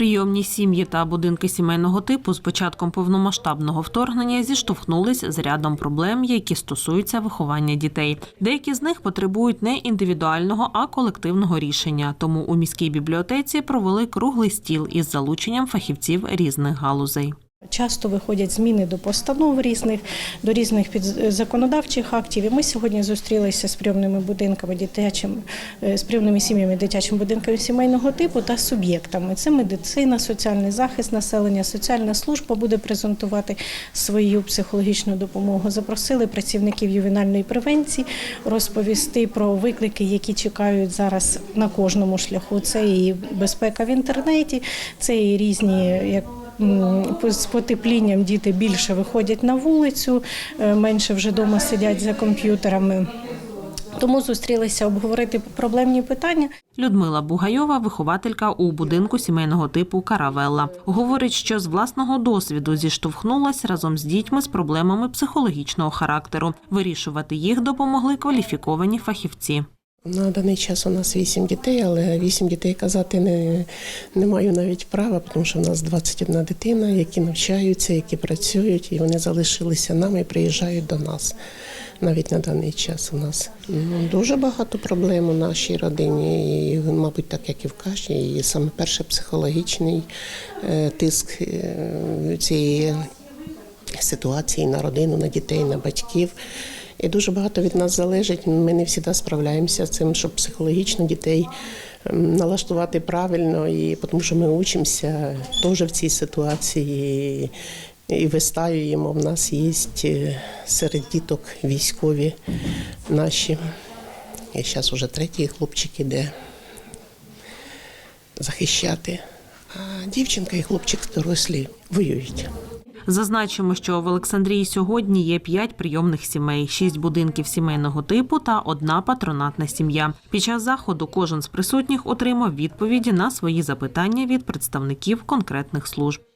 Прийомні сім'ї та будинки сімейного типу з початком повномасштабного вторгнення зіштовхнулись з рядом проблем, які стосуються виховання дітей. Деякі з них потребують не індивідуального, а колективного рішення. Тому у міській бібліотеці провели круглий стіл із залученням фахівців різних галузей. Часто виходять зміни до постанов різних, до різних підзаконодавчих актів. І ми сьогодні зустрілися з прийомними будинками дитячим, е, з прийомними сім'ями дитячим будинками сімейного типу та суб'єктами. Це медицина, соціальний захист населення, соціальна служба буде презентувати свою психологічну допомогу. Запросили працівників ювенальної превенції розповісти про виклики, які чекають зараз на кожному шляху. Це і безпека в інтернеті, це і різні як з потеплінням діти більше виходять на вулицю, е, менше вже вдома сидять за комп'ютерами. Тому зустрілися обговорити проблемні питання. Людмила Бугайова, вихователька у будинку сімейного типу Каравелла, говорить, що з власного досвіду зіштовхнулась разом з дітьми з проблемами психологічного характеру. Вирішувати їх допомогли кваліфіковані фахівці. На даний час у нас вісім дітей, але вісім дітей казати не, не маю навіть права, тому що в нас 21 дитина, які навчаються, які працюють, і вони залишилися нами і приїжджають до нас. Навіть на даний час у нас ну, дуже багато проблем у нашій родині, і, мабуть, так як і в кожній. І саме перше психологічний е, тиск е, цієї ситуації на родину, на дітей, на батьків. І дуже багато від нас залежить. Ми не завжди справляємося з цим, щоб психологічно дітей ем, налаштувати правильно, і тому що ми учимося теж в цій ситуації. І вистаюємо. В нас є е, серед діток військові наші. І зараз вже третій хлопчик іде захищати. А дівчинка і хлопчик дорослі воюють. Зазначимо, що в Олександрії сьогодні є п'ять прийомних сімей, шість будинків сімейного типу та одна патронатна сім'я. Під час заходу кожен з присутніх отримав відповіді на свої запитання від представників конкретних служб.